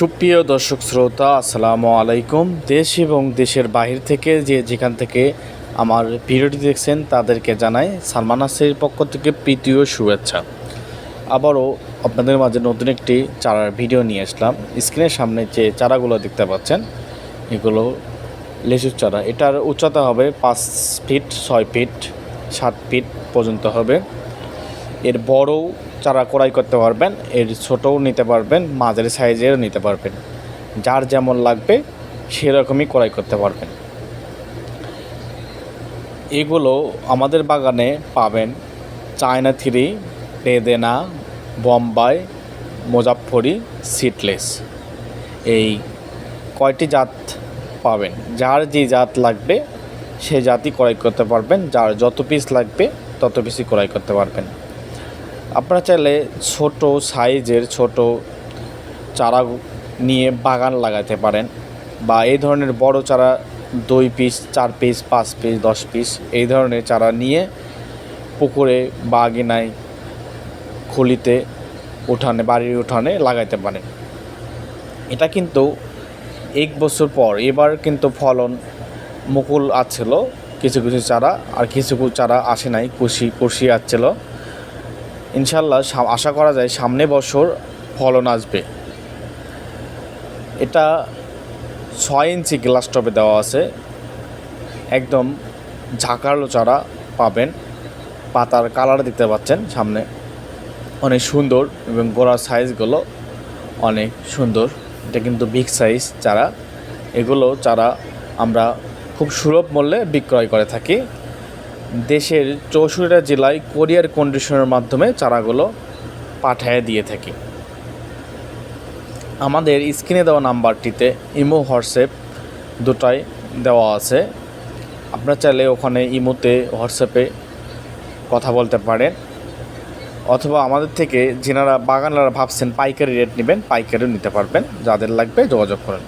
সুপ্রিয় দর্শক শ্রোতা, আসসালামু আলাইকুম। দেশ এবং দেশের বাহির থেকে যে যেখান থেকে আমার ভিডিওটি দেখছেন, তাদেরকে জানাই সালমান নাসের পক্ষ থেকে প্রীতি ও শুভেচ্ছা। আবারও আপনাদের মাঝে নতুন একটি চারার ভিডিও নিয়ে আসলাম। স্ক্রিনের সামনে যে চারাগুলো দেখতে পাচ্ছেন, এগুলো লেচুর চারা। এটার উচ্চতা হবে পাঁচ ফিট, ছয় ফিট, সাত ফিট পর্যন্ত হবে। এর বড়ও চারা ক্রয় করতে পারবেন, এর ছোটও নিতে পারবেন, মাঝারি সাইজেরও নিতে পারবেন। যার যেমন লাগবে সেরকমই ক্রয় করতে পারবেন। এগুলো আমাদের বাগানে পাবেন চায়না থ্রি বেদেনা বোম্বাই, মোজাফফরি সিটলেস এই কয়টি জাত পাবেন? যার যে জাত লাগবে সে জাতই ক্রয় করতে পারবেন, যার যত পিস লাগবে তত পিসই ক্রয় করতে পারবেন। আপনারা চাইলে ছোট সাইজের ছোট চারা নিয়ে বাগান লাগাতে পারেন বা এই ধরনের বড় চারা দুই পিস চার পিস পাঁচ পিস দশ পিস এই ধরনের চারা নিয়ে পুকুরে বা আঙিনায় খুলিতে, উঠানে, বাড়ির উঠানে লাগাইতে পারেন। এটা কিন্তু এক বছর পর এবার কিন্তু ফলন মুকুল আসছিল কিছু কিছু চারা আর কিছু কিছু চারা আসে নাই, কুশি কুশি আসছিল ইনশাল্লাহ আশা করা যায় সামনে বছর ফলন আসবে। এটা ছয় ইঞ্চি গ্লাস টপে দেওয়া আছে। একদম ঝাঁকালো চারা পাবেন। পাতার কালার দেখতে পাচ্ছেন সামনে। অনেক সুন্দর এবং গোড়ার সাইজগুলো অনেক সুন্দর। এটা কিন্তু বিগ সাইজ চারা। এগুলো চারা আমরা খুব সুলভ মূল্যে বিক্রয় করে থাকি। দেশের চৌষট্টিটা জেলায় কোরিয়ার কন্ডিশনের মাধ্যমে চারাগুলো পাঠায় দিয়ে থাকি। আমাদের স্ক্রিনে দেওয়া নাম্বারটিতে ইমো, হোয়াটসঅ্যাপ দুটাই দেওয়া আছে। আপনারা চাইলে ওখানে ইমোতে, হোয়াটসঅ্যাপে কথা বলতে পারেন। অথবা আমাদের থেকে যেনারা বাগানারা ভাবছেন পাইকারি রেট নেবেন, পাইকারিও নিতে পারবেন। যাদের লাগবে যোগাযোগ করেন।